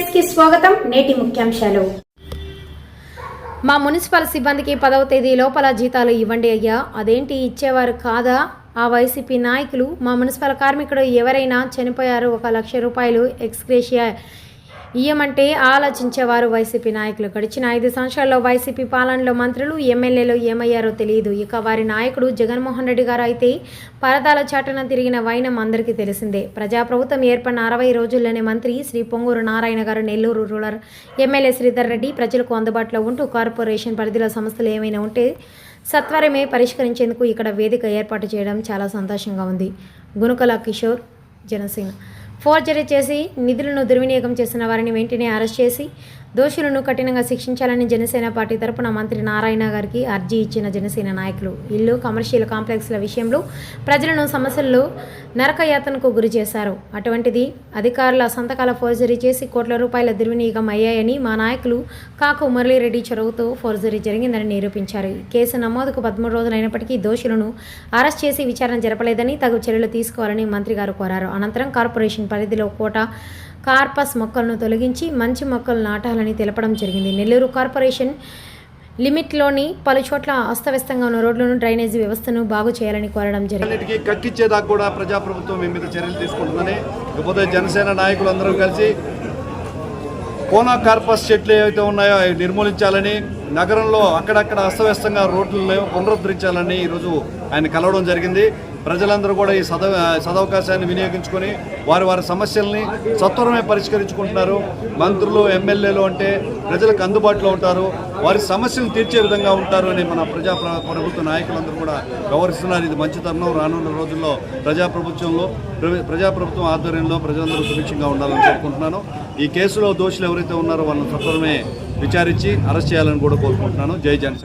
స్వాగతం. నేటి ముఖ్యాంశాలు. మా మున్సిపల్ సిబ్బందికి పదవ తేదీ లోపల జీతాలు ఇవ్వండి అయ్యా. అదేంటి ఇచ్చేవారు కాదా? ఆ వైసీపీ నాయకులు మా మున్సిపల్ కార్మికుడు ఎవరైనా చనిపోయారు ఒక లక్ష రూపాయలు ఎక్స్గ్రేషియా ఇయ్యమంటే ఆలోచించేవారు వైసీపీ నాయకులు. గడిచిన ఐదు సంవత్సరాల్లో వైసీపీ పాలనలో మంత్రులు ఎమ్మెల్యేలు ఏమయ్యారో తెలియదు ఇక వారి నాయకుడు జగన్మోహన్ రెడ్డి గారు అయితే పరదాల చాటన తిరిగిన వైనం అందరికీ తెలిసిందే. ప్రజాప్రభుత్వం ఏర్పడిన అరవై రోజుల్లోనే మంత్రి శ్రీ పొంగూరు నారాయణ గారు నెల్లూరు రూరల్ ఎమ్మెల్యే శ్రీధర్ రెడ్డి ప్రజలకు అందుబాటులో ఉంటూ కార్పొరేషన్ పరిధిలో సంస్థలు ఏమైనా ఉంటే సత్వరమే పరిష్కరించేందుకు ఇక్కడ వేదిక ఏర్పాటు చేయడం చాలా సంతోషంగా ఉంది. గునుకల కిషోర్ జనసేన. ఫోర్జరీ చేసి నిధులను దుర్వినియోగం చేసిన వారిని వెంటనే అరెస్ట్ చేసి దోషులను కఠినంగా శిక్షించాలని జనసేన పార్టీ తరపున మంత్రి నారాయణ గారికి అర్జీ ఇచ్చిన జనసేన నాయకులు. ఇల్లు కమర్షియల్ కాంప్లెక్స్ల విషయంలో ప్రజలను సమస్యల్లో నరకయాతనకు గురి చేశారు. అటువంటిది అధికారుల సంతకాల ఫోర్జరీ చేసి కోట్ల రూపాయల దుర్వినియోగం అయ్యాయని మా నాయకులు కాకు మురళీరెడ్డి చొరవతో ఫోర్జరీ జరిగిందని నిరూపించారు. కేసు నమోదుకు పదమూడు రోజులైనప్పటికీ దోషులను అరెస్ట్ చేసి విచారణ జరపలేదని తగు చర్యలు తీసుకోవాలని మంత్రి గారు కోరారు. అనంతరం కార్పొరేషన్ పరిధిలో కోట కార్పస్ మొక్కలను తొలగించి మంచి మొక్కలు నాటాలని తెలపడం జరిగింది. నెల్లూరు కార్పొరేషన్ లిమిట్లోని పలు చోట్ల అస్తవ్యస్తంగా ఉన్న రోడ్లను డ్రైనేజీ వ్యవస్థను బాగు చేయాలని కోరడం జరిగింది. కక్కిచ్చేదాకా కూడా ప్రజాప్రభుత్వం మీ మీద చర్యలు తీసుకుంటుందని ఇకపోతే జనసేన నాయకులందరూ కలిసి కోనా కార్పస్ చెట్లు ఏవైతే ఉన్నాయో అవి నిర్మూలించాలని నగరంలో అక్కడక్కడ అస్తవ్యస్తంగా రోడ్లను పునరుద్ధరించాలని ఈరోజు ఆయన కలవడం జరిగింది. ప్రజలందరూ కూడా ఈ సద సదవకాశాన్ని వినియోగించుకొని వారి వారి సమస్యల్ని సత్వరమే పరిష్కరించుకుంటున్నారు. మంత్రులు ఎమ్మెల్యేలు అంటే ప్రజలకు అందుబాటులో ఉంటారు. వారి సమస్యలు తీర్చే విధంగా ఉంటారు అని మన ప్రజా ప్రభుత్వ నాయకులందరూ కూడా గౌరవిస్తున్నారు. ఇది మంచి తరుణం. రానున్న రోజుల్లో ప్రజాప్రభుత్వంలో ప్ర- ప్రజాప్రభుత్వం ఆధ్వర్యంలో ప్రజలందరూ సుభిక్షంగా ఉండాలని కోరుకుంటున్నాను. ఈ కేసులో దోషులు ఎవరైతే ఉన్నారో వాళ్ళని సత్వరమే విచారించి అరెస్ట్ చేయాలని కూడా కోరుకుంటున్నాను. జై జన్